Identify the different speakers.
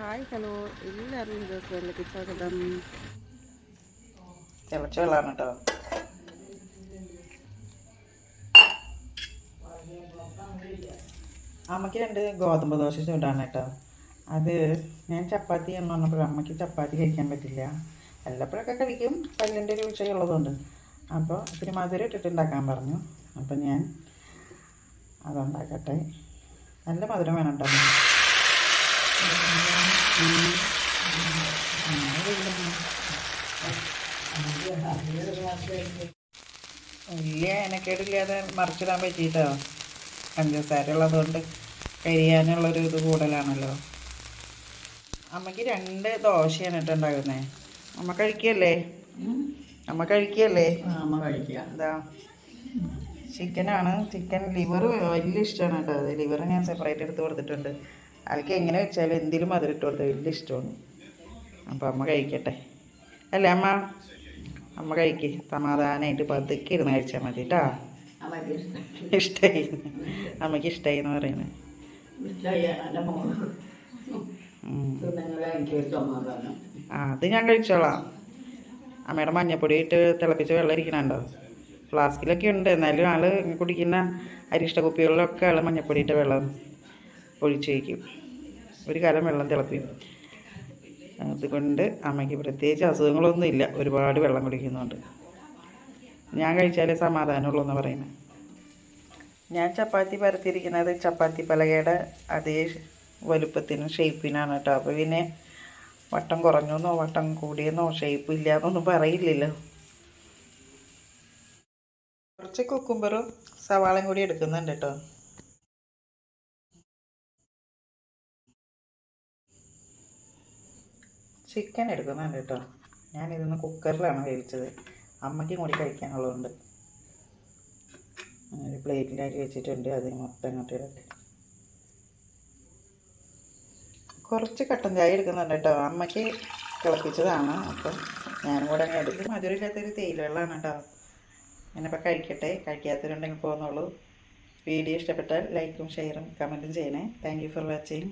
Speaker 1: Hi hello. എല്ലാവരും ദിവസങ്ങളിലേക്ക് സ്വാഗതം
Speaker 2: തിളച്ച വെള്ളമാണ് കേട്ടോ. രണ്ട് ഗോതമ്പ് ദോശ ചൂടാണ് കേട്ടോ. അത് ഞാൻ ചപ്പാത്തി എന്ന് പറഞ്ഞപ്പോൾ അമ്മയ്ക്ക് ചപ്പാത്തി കഴിക്കാൻ പറ്റില്ല. വല്ലപ്പോഴൊക്കെ കഴിക്കും. പല്ലിന്റെ ഒരു വിഷയമുള്ളതുകൊണ്ട് അപ്പോൾ ഇത്തിരി മധുരം ഇട്ടിട്ട് ഉണ്ടാക്കാൻ പറഞ്ഞു. അപ്പം ഞാൻ അതുണ്ടാക്കട്ടെ. നല്ല മധുരം വേണം കേട്ടോ വലിയ എനക്കേടില്ലാതെ മറിച്ചിടാൻ പറ്റിയിട്ടോ പഞ്ചസാര ഉള്ളതുകൊണ്ട് കരിയാനുള്ളൊരു ഇത് കൂടുതലാണല്ലോ. അമ്മയ്ക്ക് രണ്ട് ദോശയാണ് കേട്ടോ ഉണ്ടാകുന്നത് അമ്മ കഴിക്കല്ലേ? അമ്മ കഴിക്കല്ലേ?
Speaker 3: അമ്മ കഴിക്കുക.
Speaker 2: എന്താ ചിക്കനാണ് ചിക്കൻ ലിവർ വലിയ ഇഷ്ടമാണ് കേട്ടോ. അത് ലിവർ ഞാൻ സെപ്പറേറ്റ് എടുത്ത് കൊടുത്തിട്ടുണ്ട്. ആൾക്ക് എങ്ങനെ വെച്ചാൽ എന്തിലും മധുരിട്ട് കൊടുത്ത വലിയ ഇഷ്ടമാണ് അപ്പോൾ അമ്മ കഴിക്കട്ടെ. അല്ലേ അമ്മ? അമ്മ കഴിക്ക്. സമാധാനമായിട്ട് പതുക്കെ ഇരുന്ന് കഴിച്ചാൽ മതി കേട്ടോ ഇഷ്ടമായി അമ്മയ്ക്ക് ഇഷ്ടമായി എന്ന് പറയുന്നത് ആ അത് ഞാൻ കഴിച്ചോളാം. അമ്മയുടെ മഞ്ഞപ്പൊടി ഇട്ട് തിളപ്പിച്ച് വെള്ളം ഇരിക്കണുണ്ടോ? ഫ്ലാസ്കിലൊക്കെ ഉണ്ട്. എന്നാലും ആൾ കുടിക്കുന്ന അരിഷ്ട കുപ്പികളിലൊക്കെ ആൾ മഞ്ഞപ്പൊടി ഇട്ട വെള്ളം ഒഴിച്ച് വയ്ക്കും ഒരു കാലം വെള്ളം തിളപ്പിക്കും. അതുകൊണ്ട് അമ്മയ്ക്ക് പ്രത്യേകിച്ച് അസുഖങ്ങളൊന്നും ഇല്ല. ഒരുപാട് വെള്ളം കുടിക്കുന്നുണ്ട്. ഞാൻ കഴിച്ചാലേ സമാധാനമുള്ളൂ എന്ന് പറയുന്നത് ഞാൻ ചപ്പാത്തി പരത്തിയിരിക്കുന്നത് ചപ്പാത്തി പലകയുടെ അതേ വലുപ്പത്തിനും ഷേപ്പിനാണ് കേട്ടോ. അപ്പോൾ പിന്നെ വട്ടം കുറഞ്ഞെന്നോ വട്ടം കൂടിയെന്നോ ഷേപ്പ് ഇല്ലാന്നൊന്നും പറയില്ലല്ലോ. കുറച്ച് കുക്കുമ്പറും സവാളയും കൂടി എടുക്കുന്നുണ്ട് കേട്ടോ. ചിക്കൻ എടുക്കുന്നുണ്ട് കേട്ടോ. ഞാനിതൊന്ന് കുക്കറിലാണ് വേവിച്ചത്. അമ്മയ്ക്കും കൂടി കഴിക്കാനുള്ളതുകൊണ്ട് ഒരു പ്ലേറ്റിലാക്കി വെച്ചിട്ടുണ്ട് അതിന് മൊത്തം അങ്ങോട്ട് കുറച്ച് കട്ടൻ ചായ എടുക്കുന്നുണ്ട് കേട്ടോ. അമ്മയ്ക്ക് തിളപ്പിച്ചതാണ് അപ്പം ഞാനും കൂടെ അങ്ങനെ എടുക്കും. മധുരമില്ലാത്തൊരു തേയില വെള്ളമാണ് കേട്ടോ. ഞാനിപ്പോൾ കഴിക്കട്ടെ. കഴിക്കാത്തവരുണ്ടെങ്കിൽ പോകുന്നുള്ളൂ വീഡിയോ ഇഷ്ടപ്പെട്ടാൽ ലൈക്കും ഷെയറും കമന്റും ചെയ്യണേ. Thank for watching